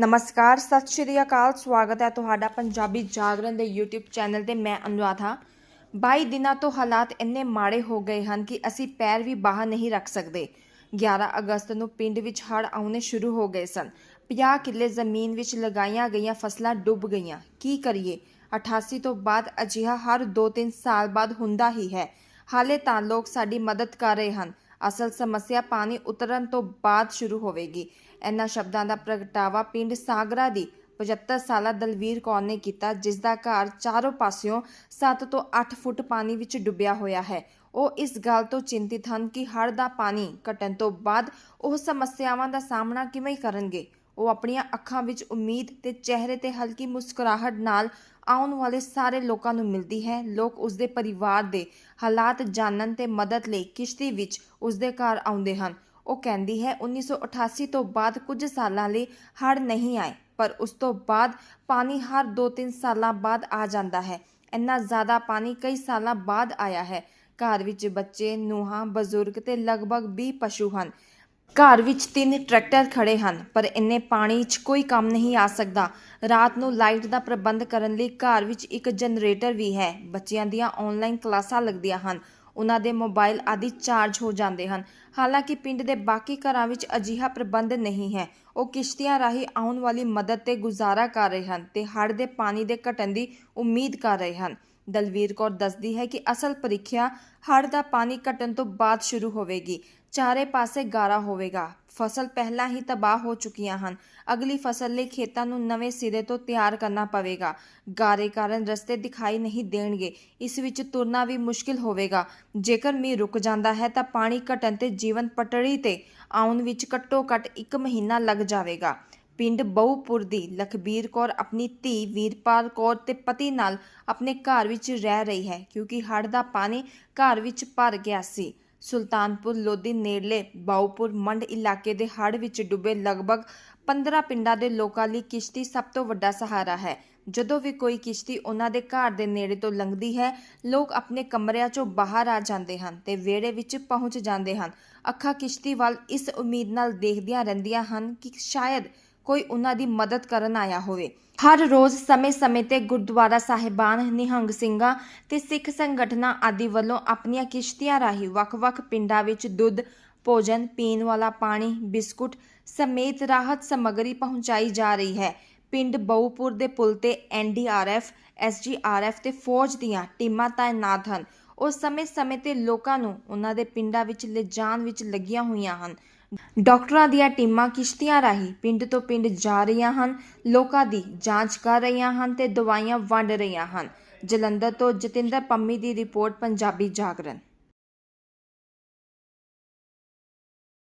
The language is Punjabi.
ਨਮਸਕਾਰ, ਸਤਿ ਸ਼੍ਰੀ ਅਕਾਲ, ਸਵਾਗਤ ਹੈ ਤੁਹਾਡਾ ਪੰਜਾਬੀ ਜਾਗਰਣ ਦੇ YouTube ਚੈਨਲ ਤੇ, ਮੈਂ ਅਨੁਰਾਧਾ। 22 ਦਿਨਾਂ ਤੋਂ ਹਾਲਾਤ ਇੰਨੇ ਮਾੜੇ ਹੋ ਗਏ ਹਨ ਕਿ ਅਸੀਂ ਪੈਰ ਵੀ ਬਾਹਰ ਨਹੀਂ ਰੱਖ ਸਕਦੇ। 11 ਅਗਸਤ ਨੂੰ ਪਿੰਡ ਵਿੱਚ ਹੜ੍ਹ ਆਉਣੇ ਸ਼ੁਰੂ ਹੋ ਗਏ ਸਨ। 50 ਕਿੱਲੇ ਜ਼ਮੀਨ ਵਿੱਚ ਲਗਾਈਆਂ ਗਈਆਂ ਫਸਲਾਂ ਡੁੱਬ ਗਈਆਂ। ਕੀ ਕਰੀਏ? 88 ਤੋਂ ਬਾਅਦ ਅਜਿਹਾ ਹਰ 2-3 ਸਾਲ ਬਾਅਦ ਹੁੰਦਾ ਹੀ ਹੈ। ਹਾਲੇ ਤਾਂ ਲੋਕ ਸਾਡੀ ਮਦਦ ਕਰ ਰਹੇ ਹਨ। ਅਸਲ ਸਮੱਸਿਆ ਪਾਣੀ ਉਤਰਨ ਤੋਂ ਬਾਅਦ ਸ਼ੁਰੂ ਹੋਵੇਗੀ। ਇਹਨਾਂ ਸ਼ਬਦਾਂ ਦਾ ਪ੍ਰਗਟਾਵਾ ਪਿੰਡ ਸਾਗਰਾ ਦੀ 75 ਸਾਲਾ ਦਲਵੀਰ ਕੌਰ ਨੇ ਕੀਤਾ, ਜਿਸ ਦਾ ਘਰ ਚਾਰੋਂ ਪਾਸਿਓਂ 7 ਤੋਂ 8 ਫੁੱਟ ਪਾਣੀ ਵਿੱਚ ਡੁੱਬਿਆ ਹੋਇਆ ਹੈ। ਉਹ ਇਸ ਗੱਲ ਤੋਂ ਚਿੰਤਿਤ ਹਨ ਕਿ ਹੜ੍ਹ ਦਾ ਪਾਣੀ ਘਟਣ ਤੋਂ ਬਾਅਦ ਉਹ ਸਮੱਸਿਆਵਾਂ ਦਾ ਸਾਹਮਣਾ ਕਿਵੇਂ ਕਰਨਗੇ। ਉਹ ਆਪਣੀਆਂ ਅੱਖਾਂ ਵਿੱਚ ਉਮੀਦ ਤੇ ਚਿਹਰੇ ਤੇ ਹਲਕੀ ਮੁਸਕਰਾਹਟ ਨਾਲ ਆਉਣ ਵਾਲੇ ਸਾਰੇ ਲੋਕਾਂ ਨੂੰ ਮਿਲਦੀ ਹੈ। ਲੋਕ ਉਸਦੇ ਪਰਿਵਾਰ ਦੇ ਹਾਲਾਤ ਜਾਣਨ ਤੇ ਮਦਦ ਲਈ ਕਿਸ਼ਤੀ ਵਿੱਚ ਉਸਦੇ ਘਰ ਆਉਂਦੇ ਹਨ। ਉਹ ਕਹਿੰਦੀ ਹੈ 1988 ਤੋਂ ਬਾਅਦ ਕੁਝ ਸਾਲਾਂ ਲਈ ਹੜ੍ਹ ਨਹੀਂ ਆਏ, ਪਰ ਉਸ ਤੋਂ ਬਾਅਦ ਪਾਣੀ ਹਰ 2-3 ਸਾਲਾਂ ਬਾਅਦ ਆ ਜਾਂਦਾ ਹੈ। ਇੰਨਾ ਜ਼ਿਆਦਾ ਪਾਣੀ ਕਈ ਸਾਲਾਂ ਬਾਅਦ ਆਇਆ ਹੈ। ਘਰ ਵਿੱਚ ਬੱਚੇ, ਨੂੰਹਾਂ, ਬਜ਼ੁਰਗ ਤੇ ਲਗਭਗ 20 ਪਸ਼ੂ ਹਨ। ਘਰ ਵਿੱਚ ਤਿੰਨ ਟਰੈਕਟਰ ਖੜੇ ਹਨ, ਪਰ ਇੰਨੇ ਪਾਣੀ 'ਚ ਕੋਈ ਕੰਮ ਨਹੀਂ ਆ ਸਕਦਾ। ਰਾਤ ਨੂੰ ਲਾਈਟ ਦਾ ਪ੍ਰਬੰਧ ਕਰਨ ਲਈ ਘਰ ਵਿੱਚ ਇੱਕ ਜਨਰੇਟਰ ਵੀ ਹੈ। ਬੱਚਿਆਂ ਦੀਆਂ ਆਨਲਾਈਨ ਕਲਾਸਾਂ ਲੱਗਦੀਆਂ ਹਨ। ਉਹਨਾਂ ਦੇ ਮੋਬਾਈਲ ਆਦਿ ਚਾਰਜ ਹੋ ਜਾਂਦੇ ਹਨ। ਹਾਲਾਂਕਿ ਪਿੰਡ ਦੇ ਬਾਕੀ ਘਰਾਂ ਵਿੱਚ ਅਜਿਹਾ ਪ੍ਰਬੰਧ ਨਹੀਂ ਹੈ। ਉਹ ਕਿਸ਼ਤੀਆਂ ਰਾਹੀਂ ਆਉਣ ਵਾਲੀ ਮਦਦ ਤੇ ਗੁਜ਼ਾਰਾ ਕਰ ਰਹੇ ਹਨ ਤੇ ਹੜ੍ਹ ਦੇ ਪਾਣੀ ਦੇ ਘਟਣ ਦੀ ਉਮੀਦ ਕਰ ਰਹੇ ਹਨ। ਦਲਵੀਰ ਕੌਰ ਦੱਸਦੀ ਹੈ ਕਿ ਅਸਲ ਪ੍ਰੀਖਿਆ ਹੜ੍ਹ ਦਾ ਪਾਣੀ ਘਟਣ ਤੋਂ ਬਾਅਦ ਸ਼ੁਰੂ ਹੋਵੇਗੀ। ਚਾਰੇ ਪਾਸੇ ਗਾਰਾ ਹੋਵੇਗਾ। ਫਸਲ ਪਹਿਲਾਂ ਹੀ ਤਬਾਹ ਹੋ ਚੁੱਕੀਆਂ ਹਨ। ਅਗਲੀ ਫਸਲ ਲਈ ਖੇਤਾਂ ਨੂੰ ਨਵੇਂ ਸਿਰੇ ਤੋਂ ਤਿਆਰ ਕਰਨਾ ਪਵੇਗਾ। ਗਾਰੇ ਕਾਰਨ ਰਸਤੇ ਦਿਖਾਈ ਨਹੀਂ ਦੇਣਗੇ। ਇਸ ਵਿੱਚ ਤੁਰਨਾ ਵੀ ਮੁਸ਼ਕਿਲ ਹੋਵੇਗਾ। ਜੇਕਰ ਮੀਂਹ ਰੁਕ ਜਾਂਦਾ ਹੈ ਤਾਂ ਪਾਣੀ ਘਟਣ ਤੇ ਜੀਵਨ ਪਟੜੀ ਤੇ ਆਉਣ ਵਿੱਚ ਘੱਟੋ ਘੱਟ 1 ਮਹੀਨਾ ਲੱਗ ਜਾਵੇਗਾ। ਪਿੰਡ ਬਹੁਪੁਰ ਦੀ ਲਖਬੀਰ ਕੌਰ ਆਪਣੀ ਧੀ ਵੀਰਪਾਲ ਕੌਰ ਤੇ ਪਤੀ ਨਾਲ ਆਪਣੇ ਘਰ ਵਿੱਚ ਰਹਿ ਰਹੀ ਹੈ ਕਿਉਂਕਿ ਹੜ੍ਹ ਦਾ ਪਾਣੀ ਘਰ ਵਿੱਚ ਭਰ ਗਿਆ ਸੀ। ਸੁਲਤਾਨਪੁਰ, ਲੋਧੀ, ਨੇੜਲੇ ਬਾਉਪੁਰ ਮੰਡ ਇਲਾਕੇ ਦੇ ਹੜ੍ਹ ਵਿੱਚ ਡੁੱਬੇ ਲਗਭਗ 15 ਪਿੰਡਾਂ ਦੇ ਲੋਕਾਂ ਲਈ ਕਿਸ਼ਤੀ ਸਭ ਤੋਂ ਵੱਡਾ ਸਹਾਰਾ ਹੈ। ਜਦੋਂ ਵੀ ਕੋਈ ਕਿਸ਼ਤੀ ਉਹਨਾਂ ਦੇ ਘਰ ਦੇ ਨੇੜੇ ਤੋਂ ਲੰਘਦੀ ਹੈ, ਲੋਕ ਆਪਣੇ ਕਮਰਿਆਂ 'ਚੋਂ ਬਾਹਰ ਆ ਜਾਂਦੇ ਹਨ ਤੇ ਵਿਹੜੇ ਵਿੱਚ ਪਹੁੰਚ ਜਾਂਦੇ ਹਨ। ਅੱਖਾਂ ਕਿਸ਼ਤੀ ਵੱਲ ਇਸ ਉਮੀਦ ਨਾਲ ਦੇਖਦੀਆਂ ਰਹਿੰਦੀਆਂ ਹਨ ਕਿ ਸ਼ਾਇਦ ਕੋਈ ਉਹਨਾਂ ਦੀ ਮਦਦ ਕਰਨ ਆਇਆ ਹੋਵੇ। ਹਰ ਰੋਜ਼ ਸਮੇਂ-ਸਮੇਂ ਤੇ ਗੁਰਦੁਆਰਾ ਸਾਹਿਬਾਨ ਨਿਹੰਗ ਸਿੰਘਾਂ ਤੇ ਸਿੱਖ ਸੰਗਠਨਾਂ ਆਦਿ ਵੱਲੋਂ ਆਪਣੀਆਂ ਕਿਸ਼ਤੀਆਂ ਰਾਹੀਂ ਵੱਖ-ਵੱਖ ਪਿੰਡਾਂ ਵਿੱਚ ਦੁੱਧ, ਭੋਜਨ, ਪੀਣ ਵਾਲਾ ਪਾਣੀ, ਬਿਸਕੁਟ ਸਮੇਤ ਰਾਹਤ ਸਮੱਗਰੀ ਪਹੁੰਚਾਈ ਜਾ ਰਹੀ ਹੈ। ਪਿੰਡ ਬਹੁਪੁਰ ਦੇ ਪੁਲ ਤੇ ਐਨਡੀਆਰਐਫ ਐਸਜੀਆਰਐਫ ਤੇ ਫੌਜ ਦੀਆਂ ਟੀਮਾਂ ਤਾਇਨਾਤ ਹਨ। ਉਹ ਸਮੇਂ-ਸਮੇਂ ਤੇ ਲੋਕਾਂ ਨੂੰ ਉਹਨਾਂ ਦੇ ਪਿੰਡਾਂ ਵਿੱਚ ਲਿਜਾਣ ਵਿੱਚ ਲੱਗੀਆਂ ਹੋਈਆਂ ਹਨ। ਡਾਕਟਰਾਂ ਦੀਆਂ ਟੀਮਾਂ ਕਿਸ਼ਤੀਆਂ ਰਾਹੀਂ ਪਿੰਡ ਤੋਂ ਪਿੰਡ ਜਾ ਰਹੀਆਂ ਹਨ, ਲੋਕਾਂ ਦੀ ਜਾਂਚ ਕਰ ਰਹੀਆਂ ਹਨ ਤੇ ਦਵਾਈਆਂ ਵੰਡ ਰਹੀਆਂ ਹਨ। ਜਲੰਧਰ ਤੋਂ ਜਤਿੰਦਰ ਪੰਮੀ ਦੀ ਰਿਪੋਰਟ, ਪੰਜਾਬੀ ਜਾਗਰਣ।